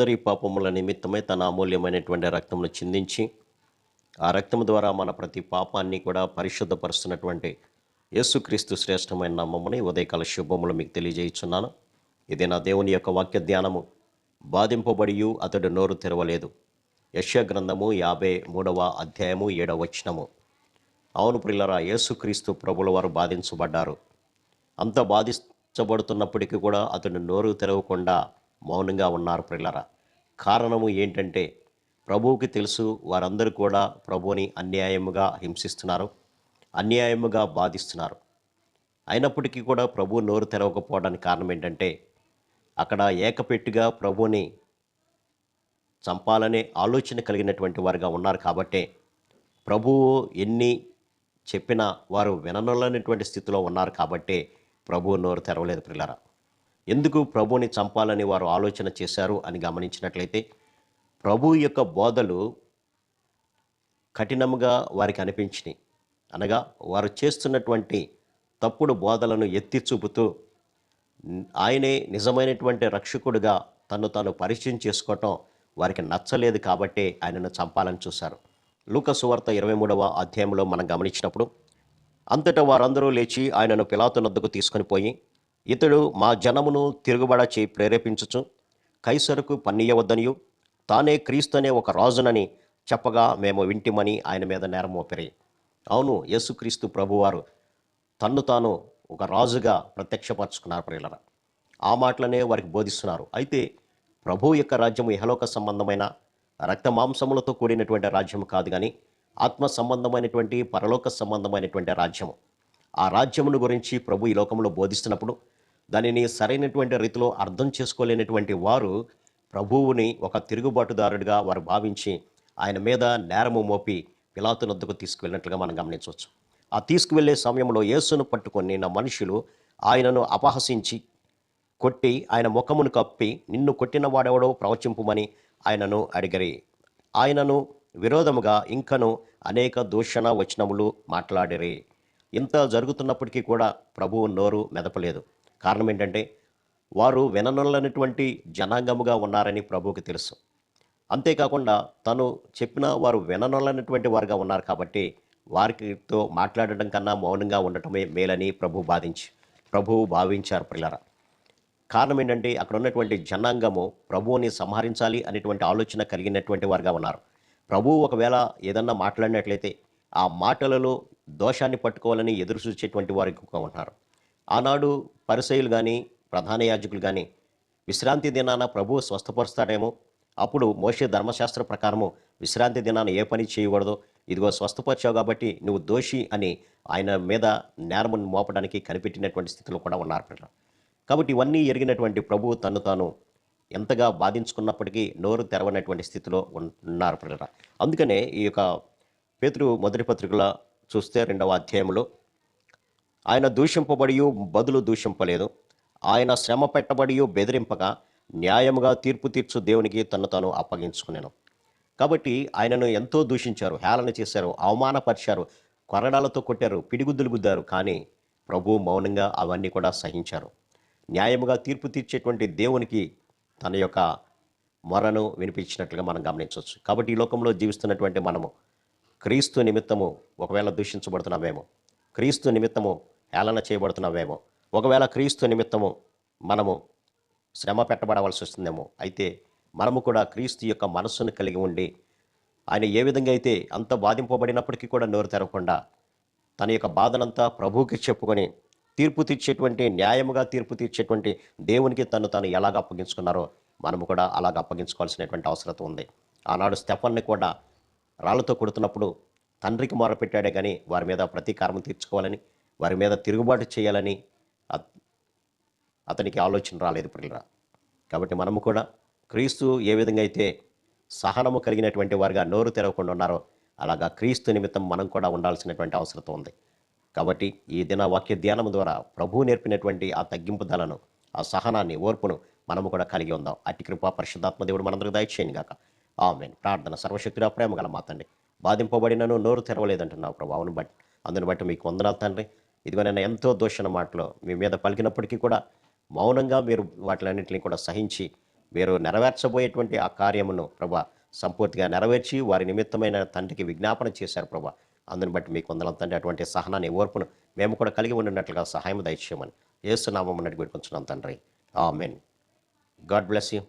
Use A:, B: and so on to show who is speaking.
A: మనందరి పాపముల నిమిత్తమై తన అమూల్యమైనటువంటి రక్తమును చిందించి ఆ రక్తము ద్వారా మన ప్రతి పాపాన్ని కూడా పరిశుద్ధపరుస్తున్నటువంటి యేసుక్రీస్తు శ్రేష్టమైన నామముని ఉదయకాల శుభములు మీకు తెలియజేయుచున్నాను. ఇది నా దేవుని యొక్క వాక్య ధ్యానము బాధింపబడియు అతడు నోరు తెరవలేదు. యశ్య గ్రంథము యాభై మూడవ అధ్యాయము ఏడవ వచనము. అవును ప్రిల్లరా యేసుక్రీస్తు ప్రభుల వారు బాధించబడ్డారు. అంత బాధించబడుతున్నప్పటికీ కూడా అతడు నోరు తెరవకుండా మౌనంగా ఉన్నారు ప్రిల్లరా. కారణము ఏంటంటే ప్రభువుకి తెలుసు వారందరూ కూడా ప్రభువుని అన్యాయముగా హింసిస్తున్నారు అన్యాయముగా బాధిస్తున్నారు. అయినప్పటికీ కూడా ప్రభు నోరు తెరవకపోవడానికి కారణం ఏంటంటే అక్కడ ఏకపెట్టుగా ప్రభువుని చంపాలనే ఆలోచన కలిగినటువంటి వారుగా ఉన్నారు కాబట్టే ప్రభువు ఎన్ని చెప్పినా వారు విననలేనటువంటి స్థితిలో ఉన్నారు కాబట్టే ప్రభువు నోరు తెరవలేదు పిల్లరా ఎందుకు ప్రభువుని చంపాలని వారు ఆలోచన చేశారు అని గమనించినట్లయితే ప్రభు యొక్క బోధలు కఠినముగా వారికి అనిపించినాయి. అనగా వారు చేస్తున్నటువంటి తప్పుడు బోధలను ఎత్తి చూపుతూ ఆయనే నిజమైనటువంటి రక్షకుడుగా తను తాను పరిచయం చేసుకోవటం వారికి నచ్చలేదు కాబట్టే ఆయనను చంపాలని చూశారు. లూకసువార్త ఇరవై మూడవ అధ్యాయంలో మనం గమనించినప్పుడు అంతటా వారందరూ లేచి ఆయనను పిలాతునద్దకు తీసుకొని పోయి ఇతడు మా జనమును తిరుగుబడ చేయి ప్రేరేపించుచు కైసరుకు పన్నీయవద్దనియు తానే క్రీస్తునే ఒక రాజునని చెప్పగా మేము వింటిమని ఆయన మీద నేరం మోపిరి. అవును యేసుక్రీస్తు ప్రభువారు తన్ను తాను ఒక రాజుగా ప్రత్యక్షపరచుకున్నారు ప్రియులర. ఆ మాటలనే వారికి బోధిస్తున్నారు. అయితే ప్రభు యొక్క రాజ్యము ఇహలోక సంబంధమైన రక్త మాంసములతో కూడినటువంటి రాజ్యం కాదు కానీ ఆత్మ సంబంధమైనటువంటి పరలోక సంబంధమైనటువంటి రాజ్యము. ఆ రాజ్యమును గురించి ప్రభు ఈ లోకంలో బోధిస్తున్నప్పుడు దానిని సరైనటువంటి రీతిలో అర్థం చేసుకోలేనటువంటి వారు ప్రభువుని ఒక తిరుగుబాటుదారుడిగా వారు భావించి ఆయన మీద నేరము మోపి పిలాతునొద్దకు తీసుకువెళ్ళినట్లుగా మనం గమనించవచ్చు. ఆ తీసుకువెళ్ళే సమయంలో యేసును పట్టుకొని నా మనుషులు ఆయనను అపహసించి కొట్టి ఆయన ముఖమును కప్పి నిన్ను కొట్టిన వాడెవడో ప్రవచింపుమని ఆయనను అడిగరి. ఆయనను విరోధముగా ఇంకను అనేక దూషణ వచనములు మాట్లాడిరి. ఇంత జరుగుతున్నప్పటికీ కూడా ప్రభువు నోరు మెదపలేదు. కారణం ఏంటంటే వారు విననులనటువంటి జనాంగముగా ఉన్నారని ప్రభువుకి తెలుసు. అంతేకాకుండా తను చెప్పిన వారు విననులనటువంటి వారుగా ఉన్నారు కాబట్టి వారితో మాట్లాడడం కన్నా మౌనంగా ఉండటమే మేలని ప్రభు బాధించి ప్రభువు భావించారు పిల్లర కారణం ఏంటంటే అక్కడ ఉన్నటువంటి జనాంగము ప్రభువుని సంహరించాలి అనేటువంటి ఆలోచన కలిగినటువంటి వారుగా ఉన్నారు. ప్రభువు ఒకవేళ ఏదన్నా మాట్లాడినట్లయితే ఆ మాటలలో దోషాన్ని పట్టుకోవాలని ఎదురు చూసేటువంటి వారు ఎక్కువగా ఉన్నారు. ఆనాడు పరిసయులు కానీ ప్రధాన యాజకులు కానీ విశ్రాంతి దినాన ప్రభువు స్వస్థపరుస్తాడేమో అప్పుడు మోషే ధర్మశాస్త్ర ప్రకారము విశ్రాంతి దినాన ఏ పని చేయకూడదు ఇదిగో స్వస్థపరిచావు కాబట్టి నువ్వు దోషి అని ఆయన మీద నేరమును మోపడానికి కనిపెట్టినటువంటి స్థితిలో కూడా ఉన్నారు పిల్లలు. కాబట్టి ఇవన్నీ ఎరిగినటువంటి ప్రభువు తను తాను ఎంతగా బాధించుకున్నప్పటికీ నోరు తెరవనటువంటి స్థితిలో ఉన్నారు పిల్లల. అందుకనే ఈ యొక్క పేతురు మొదటి పత్రికల చూస్తే రెండవ అధ్యాయంలో ఆయన దూషింపబడియు బదులు దూషింపలేదు. ఆయన శ్రమ పెట్టబడియు బెదిరింపగా న్యాయముగా తీర్పు తీర్చు దేవునికి తను తాను అప్పగించుకున్నాను కాబట్టి ఆయనను ఎంతో దూషించారు హేళన చేశారు అవమానపరిచారు కొరడాలతో కొట్టారు పిడిగుద్దులు గుద్దారు. కానీ ప్రభు మౌనంగా అవన్నీ కూడా సహించారు. న్యాయముగా తీర్పు తీర్చేటువంటి దేవునికి తన యొక్క మొరను వినిపించినట్లుగా మనం గమనించవచ్చు. కాబట్టి ఈ లోకంలో జీవిస్తున్నటువంటి మనము క్రీస్తు నిమిత్తము ఒకవేళ దూషించబడుతున్నామేమో క్రీస్తు నిమిత్తము హేళన చేయబడుతున్నామేమో ఒకవేళ క్రీస్తు నిమిత్తము మనము శ్రమ పెట్టబడవలసి వస్తుందేమో అయితే మనము కూడా క్రీస్తు యొక్క మనస్సును కలిగి ఉండి ఆయన ఏ విధంగా అయితే అంత బాధింపబడినప్పటికీ కూడా నోరు తెరవకుండా తన యొక్క బాధనంతా ప్రభువుకి చెప్పుకొని తీర్పు తీర్చేటువంటి న్యాయముగా తీర్పు తీర్చేటువంటి దేవునికి తను తను ఎలాగ అప్పగించుకున్నారో మనము కూడా అలాగ అప్పగించుకోవాల్సినటువంటి అవసరం ఉంది. ఆనాడు స్టెఫన్ని కూడా రాళ్ళతో కొడుతున్నప్పుడు తండ్రికి మొరపెట్టాడే కానీ వారి మీద ప్రతీకారం తీర్చుకోవాలని వారి మీద తిరుగుబాటు చేయాలని అతనికి ఆలోచన రాలేదు ప్రియులరా. కాబట్టి మనము కూడా క్రీస్తు ఏ విధంగా అయితే సహనము కలిగినటువంటి వారిగా నోరు తెరవకుండా ఉన్నారో అలాగా క్రీస్తు నిమిత్తం మనం కూడా ఉండాల్సినటువంటి అవసరం ఉంది. కాబట్టి ఈ దిన వాక్య ధ్యానం ద్వారా ప్రభువు నేర్పినటువంటి ఆ తగ్గింపు ధలను ఆ సహనాన్ని ఓర్పును మనము కూడా కలిగి ఉందాం. అట్టి కృప పరిశుద్ధాత్మ దేవుడు మనందరికి దయచేయండి గాక ఆమెన్. ప్రార్థన సర్వశక్తిగా ప్రేమ గల మా తండ్రి. బాధింపబడినను నోరు తెరవలేదంటున్నావు ప్రభు. అవును బట్టి అందుని బట్టి మీకు వందనాలు తండ్రి. ఇదిగో నేను ఎంతో దోషణ మాటలు మీ మీద పలికినప్పటికీ కూడా మౌనంగా మీరు వాటిలన్నింటినీ కూడా సహించి మీరు నెరవేర్చబోయేటువంటి ఆ కార్యమును ప్రభా సంపూర్తిగా నెరవేర్చి వారి నిమిత్తమైన తండ్రికి విజ్ఞాపన చేశారు ప్రభా. అందుని బట్టి మీకు వందల తండ్రి. అటువంటి సహనాన్ని ఓర్పును మేము కూడా కలిగి ఉండినట్లుగా సహాయం దయచేయమని ఏసునామం అన్నట్టు పెట్టుకుంటున్నాం తండ్రి. ఆమెన్. God bless you.